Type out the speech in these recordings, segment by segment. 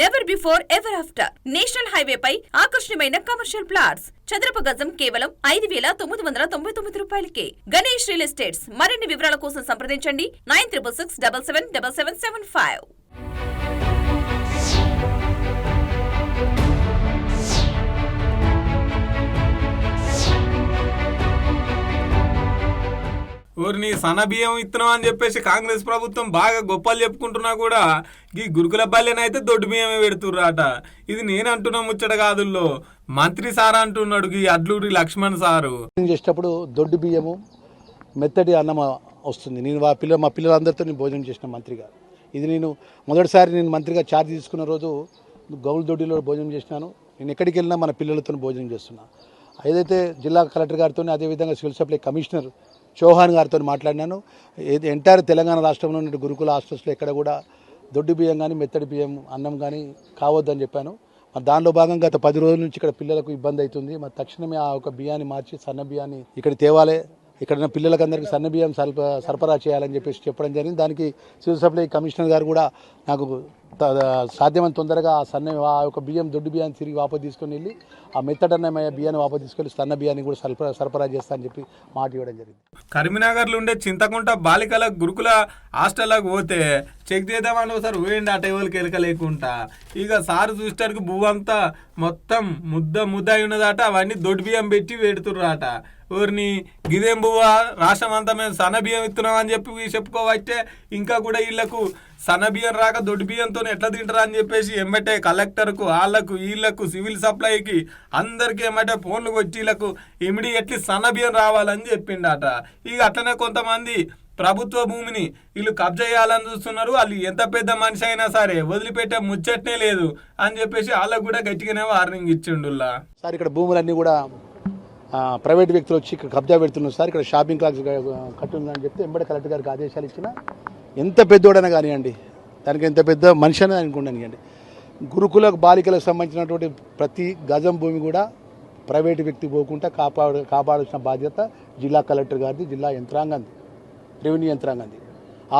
Never before ever after national highway పై ఆకర్షణీయమైన commercial plots చదరపు గజం కేవలం ఐదు వేల తొమ్మిది వందల తొంభై తొమ్మిది రూపాయలకే. Ganesh real estates. మరిన్ని వివరాల కోసం సంప్రదించండి. Nine triple six double seven double seven seven five. ఊరిని సనబియ్యం ఇత్తనం అని చెప్పేసి కాంగ్రెస్ ప్రభుత్వం బాగా గొప్పలు చెప్పుకుంటున్నా కూడా ఈ గురుకుల బల్లెనైతే దొడ్డు బియ్యమే పెడుతుర్రాట. ఇది నేను అంటున్నా ముచ్చట కాదుల్లో. మంత్రి సార్ అంటున్నాడు ఈ అడ్లూరి లక్ష్మణ్ సారు. భోజనం చేసేటప్పుడు దొడ్డు బియ్యము మెత్తటి అన్నం వస్తుంది. నేను మా పిల్ల మా పిల్లలందరితో నేను భోజనం చేసిన మంత్రిగా ఇది నేను మొదటిసారి నేను మంత్రిగా ఛార్జ్ తీసుకున్న రోజు గౌల్ దొడ్డిలో భోజనం చేసినాను. నేను ఎక్కడికి వెళ్ళినా మన పిల్లలతో భోజనం చేస్తున్నా. ఏదైతే జిల్లా కలెక్టర్ గారితో అదేవిధంగా సివిల్ సప్లై కమిషనర్ చౌహాన్ గారితో మాట్లాడినాను. ఎంటైర్ తెలంగాణ రాష్ట్రంలో ఉన్న గురుకుల హాస్టల్స్లో ఎక్కడ కూడా దొడ్డు బియ్యం కానీ మెత్తడి బియ్యం అన్నం కానీ కావద్దని చెప్పాను. మరి దానిలో భాగంగా గత పది రోజుల నుంచి ఇక్కడ పిల్లలకు ఇబ్బంది అవుతుంది. మరి తక్షణమే ఆ ఒక బియ్యాన్ని మార్చి సన్న బియ్యాన్ని ఇక్కడ తేవాలే. ఇక్కడ ఉన్న పిల్లలకందరికీ సన్న బియ్యం సరఫరా చేయాలని చెప్పేసి చెప్పడం జరిగింది. దానికి సివిల్ సప్లై కమిషనర్ గారు కూడా నాకు సాధ్యమైన తొందరగా ఆ సన్న ఆ యొక్క బియ్యం దొడ్డు బియ్యాన్ని తిరిగి వాపసు తీసుకొని వెళ్ళి ఆ మెత్తడన్నమయ్యే బియ్యాన్ని వాపసు తీసుకెళ్ళి సన్న బియ్యాన్ని కూడా సరఫరా సరఫరా చేస్తా అని చెప్పి మాట ఇవ్వడం జరిగింది. కరీంనగర్లో ఉండే చింతకుంట బాలికల గురుకుల హాస్టల్లోకి పోతే చెక్ చేద్దామని ఒకసారి పోయండి ఆ టైవల్కి ఎలక లేకుండా. ఇక సారు చూసేటరికి భూ అంతా మొత్తం ముద్ద ముద్ద అయి ఉన్నదట అవన్నీ దొడ్డు బియ్యం పెట్టి పెడుతుర్రాట. ఊరిని గిదేం బువ్వ రాష్ట్రం అంతా మేము సన్న బియ్యం ఇస్తున్నాం అని చెప్పి చెప్పుకోవచ్చే ఇంకా కూడా వీళ్ళకు సన్న బియ్యం రాక దొడ్డు బియ్యంతో ఎట్లా తింటారా అని చెప్పేసి ఎమ్మటే కలెక్టర్కు వాళ్ళకు వీళ్ళకు సివిల్ సప్లైకి అందరికీ ఏమంటే ఫోన్లు వచ్చి వీళ్ళకు ఇమీడియట్లీ సన్నబియ్యం రావాలని చెప్పిండట. ఇక అట్లనే కొంతమంది ప్రభుత్వ భూమిని వీళ్ళు కబ్జా చేయాలని చూస్తున్నారు. వాళ్ళు ఎంత పెద్ద మనిషి అయినా సరే వదిలిపెట్టే ముచ్చట్నే లేదు అని చెప్పేసి వాళ్ళకు కూడా గట్టిగానే వార్నింగ్ ఇచ్చిండుల్లా. సార్ ఇక్కడ భూములన్నీ కూడా ప్రైవేట్ వ్యక్తులు వచ్చి ఇక్కడ కబ్జా పెడుతున్నారు సార్. ఇక్కడ షాపింగ్ కాంప్లెక్స్ కట్టుందని చెప్తే ఎంబడి కలెక్టర్ గారికి ఆదేశాలు ఇచ్చిన. ఎంత పెద్దోడైనా కానివ్వండి దానికి ఎంత పెద్ద మనిషి అనేది అనుకోండి గురుకుల బాలికలకు సంబంధించినటువంటి ప్రతి గజం భూమి కూడా ప్రైవేటు వ్యక్తి పోకుండా కాపాడు కాపాడాల్సిన బాధ్యత జిల్లా కలెక్టర్ గారిది జిల్లా యంత్రాంగంది రెవెన్యూ యంత్రాంగంది.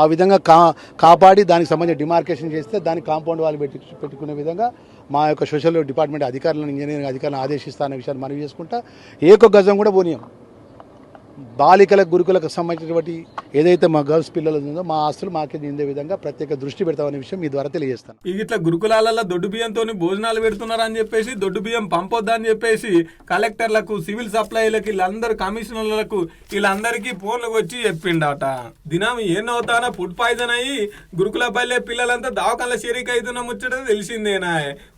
ఆ విధంగా కా కాపాడి దానికి సంబంధించి డిమార్కేషన్ చేస్తే దానికి కాంపౌండ్ వాళ్ళు పెట్టి పెట్టుకునే విధంగా మా యొక్క సోషల్ డిపార్ట్మెంట్ అధికారులను ఇంజనీరింగ్ అధికారులను ఆదేశిస్తా అనే విషయాన్ని మనవి చేసుకుంటా. ఏ గజం కూడా పోనీయం. బాలికలకు గురుకులకు సంబంధించినటువంటి ఏదైతే మా గర్ల్స్ పిల్లలు ఉందో మా ఆస్తులు మాకే చెందే విధంగా ప్రత్యేక దృష్టి పెడతామనే విషయం మీ ద్వారా తెలియజేస్తాను. ఇట్లా గురుకులాలలో దొడ్డు బియ్యంతో భోజనాలు పెడుతున్నారు అని చెప్పేసి దొడ్డు బియ్యం పంపొద్దని చెప్పేసి కలెక్టర్లకు సివిల్ సప్లైలకు వీళ్ళందరూ కమిషనర్లకు వీళ్ళందరికీ ఫోన్లు వచ్చి చెప్పిండట. దినం ఏనవుతానా ఫుడ్ పాయిజన్ అయ్యి గురుకుల బల్లే పిల్లలంతా దావకాల షరీక్ అవుతున్న ముచ్చట తెలిసిందేనా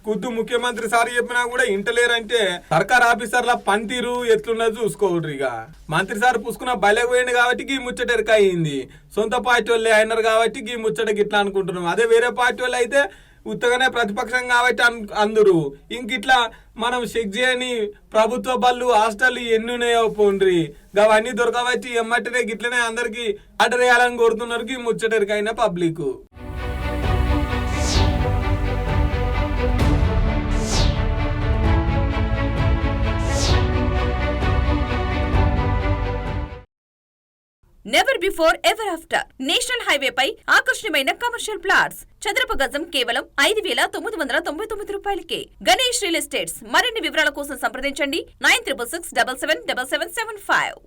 కుద్దు ముఖ్యమంత్రి సార్ చెప్పినా కూడా ఇంటలేరంటే సర్కార్ ఆఫీసర్ల పనితీరు ఎట్లున్నది చూసుకోవడ్రు ఇక మంత్రి కేసీఆర్ పుసుకున్న బలే పోయింది కాబట్టి ఈ ముచ్చట ఎరక అయింది సొంత పార్టీ వాళ్ళే అయినారు కాబట్టి ఈ ముచ్చట గిట్లా అనుకుంటున్నాం. అదే వేరే పార్టీ వాళ్ళు అయితే ఉత్తగానే ప్రతిపక్షం కాబట్టి అన్- అందరు. ఇంక ఇట్లా మనం చెక్ చేయని ప్రభుత్వ బళ్ళు హాస్టల్ ఎన్ని ఉన్నాయో పోండ్రి. అవన్నీ దొరకబట్టి ఎమ్మటనే గిట్లనే అందరికి ఆర్డర్ వేయాలని కోరుతున్నారు. ఈ ముచ్చటరికైన public. Never before ever after national highway పై ఆకర్షణీయమైన కమర్షియల్ ప్లాట్స్ చదరపు గజం కేవలం ఐదు వేల తొమ్మిది వందల తొంభై తొమ్మిది రూపాయలకే. Ganesh real estates. మరిన్ని వివరాల కోసం సంప్రదించండి. Nine triple six double seven double seven seven five